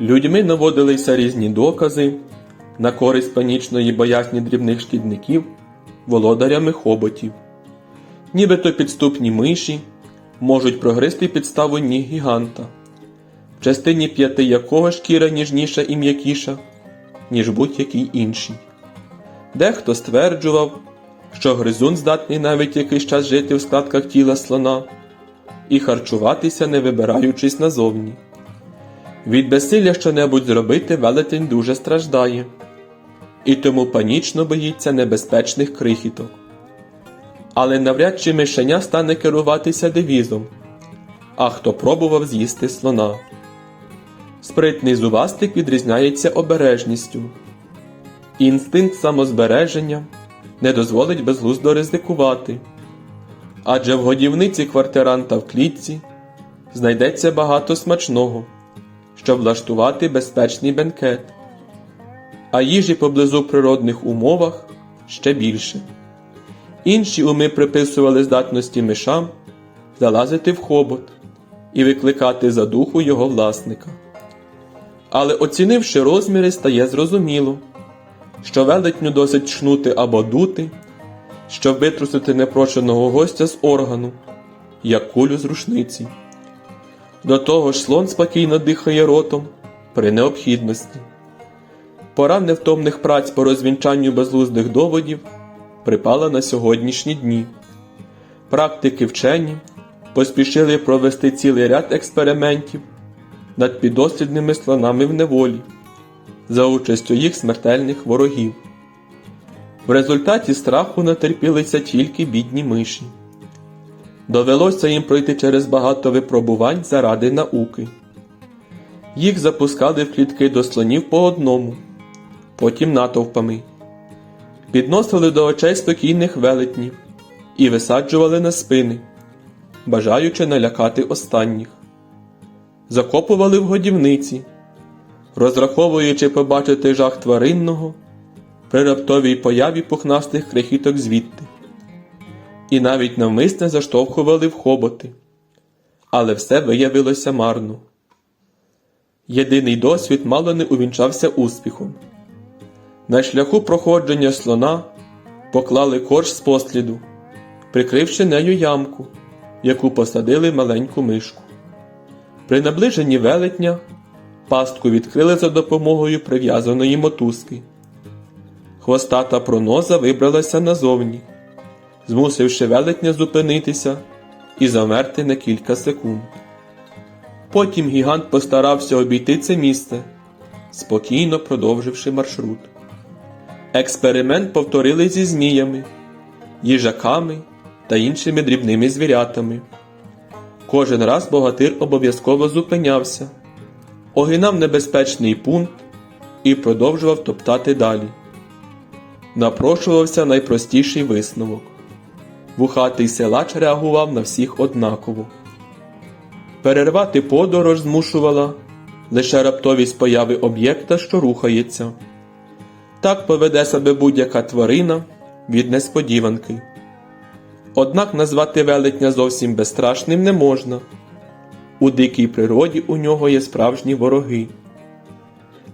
Людьми наводилися різні докази на користь панічної боязні дрібних шкідників володарями хоботів. Нібито підступні миші можуть прогризти підставу ніг гіганта, в частині п'яти якого шкіра ніжніша і м'якіша, ніж будь-який інший. Дехто стверджував, що гризун здатний навіть якийсь час жити в складках тіла слона і харчуватися, не вибираючись назовні. Від безсилля щонебудь зробити велетень дуже страждає, і тому панічно боїться небезпечних крихіток. Але навряд чи мишеня стане керуватися девізом, а хто пробував з'їсти слона. Спритний зубастик відрізняється обережністю. Інстинкт самозбереження не дозволить безглуздо ризикувати, адже в годівниці квартиранта в клітці знайдеться багато смачного, щоб влаштувати безпечний бенкет, а їжі поблизу природних умовах ще більше. Інші уми приписували здатності мишам залазити в хобот і викликати за духу його власника. Але оцінивши розміри, стає зрозуміло, що велетню досить чнути або дути, щоб витрусити непрошеного гостя з органу, як кулю з рушниці. До того ж слон спокійно дихає ротом при необхідності. Пора невтомних праць по розвінчанню безглуздих доводів припала на сьогоднішні дні. Практики вчені поспішили провести цілий ряд експериментів над підослідними слонами в неволі за участю їх смертельних ворогів. В результаті страху натерпілися тільки бідні миші. Довелося їм пройти через багато випробувань заради науки. Їх запускали в клітки до слонів по одному, потім натовпами, підносили до очей спокійних велетнів і висаджували на спини, бажаючи налякати останніх, закопували в годівниці, розраховуючи побачити жах тваринного при раптовій появі пухнастих крихіток звідти і навіть навмисне заштовхували в хоботи, але все виявилося марно. Єдиний досвід мало не увінчався успіхом. На шляху проходження слона поклали корж з посліду, прикривши нею ямку, яку посадили маленьку мишку. При наближенні велетня пастку відкрили за допомогою прив'язаної мотузки. Хвостата проноза вибралася назовні змусивши велетня зупинитися і замерти на кілька секунд. Потім гігант постарався обійти це місце, спокійно продовживши маршрут. Експеримент повторили зі зміями, їжаками та іншими дрібними звірятами. Кожен раз богатир обов'язково зупинявся, огинав небезпечний пункт і продовжував топтати далі. Напрошувався найпростіший висновок. Вухатий силач реагував на всіх однаково. Перервати подорож змушувала лише раптовість появи об'єкта, що рухається. Так поведе себе будь-яка тварина від несподіванки. Однак назвати велетня зовсім безстрашним не можна. У дикій природі у нього є справжні вороги.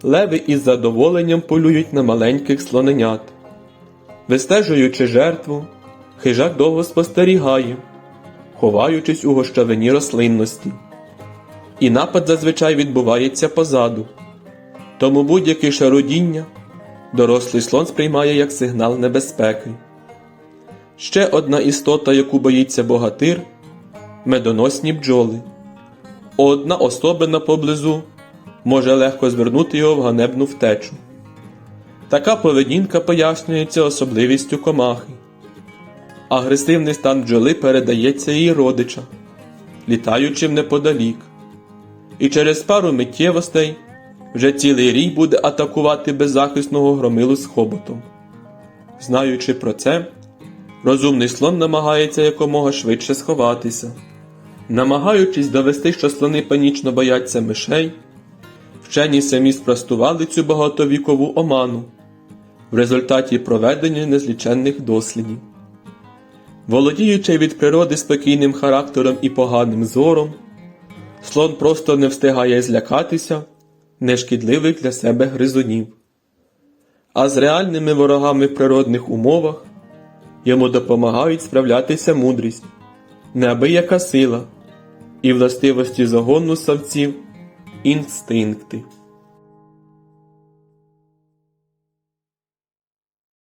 Леви із задоволенням полюють на маленьких слоненят, вистежуючи жертву. Хижак довго спостерігає, ховаючись у гощавині рослинності. І напад зазвичай відбувається позаду. Тому будь-яке шародіння дорослий слон сприймає як сигнал небезпеки. Ще одна істота, яку боїться богатир медоносні бджоли. Одна особина поблизу може легко звернути його в ганебну втечу. Така поведінка пояснюється особливістю комахи. Агресивний стан бджоли передається її родичам, літаючим неподалік. І через пару миттєвостей вже цілий рій буде атакувати беззахисного громилу з хоботом. Знаючи про це, розумний слон намагається якомога швидше сховатися. Намагаючись довести, що слони панічно бояться мишей, вчені самі спростували цю багатовікову оману в результаті проведення незліченних дослідів. Володіючи від природи спокійним характером і поганим зором, слон просто не встигає злякатися нешкідливих для себе гризунів. А з реальними ворогами в природних умовах йому допомагають справлятися мудрість, неабияка сила і властивості загону савців інстинкти.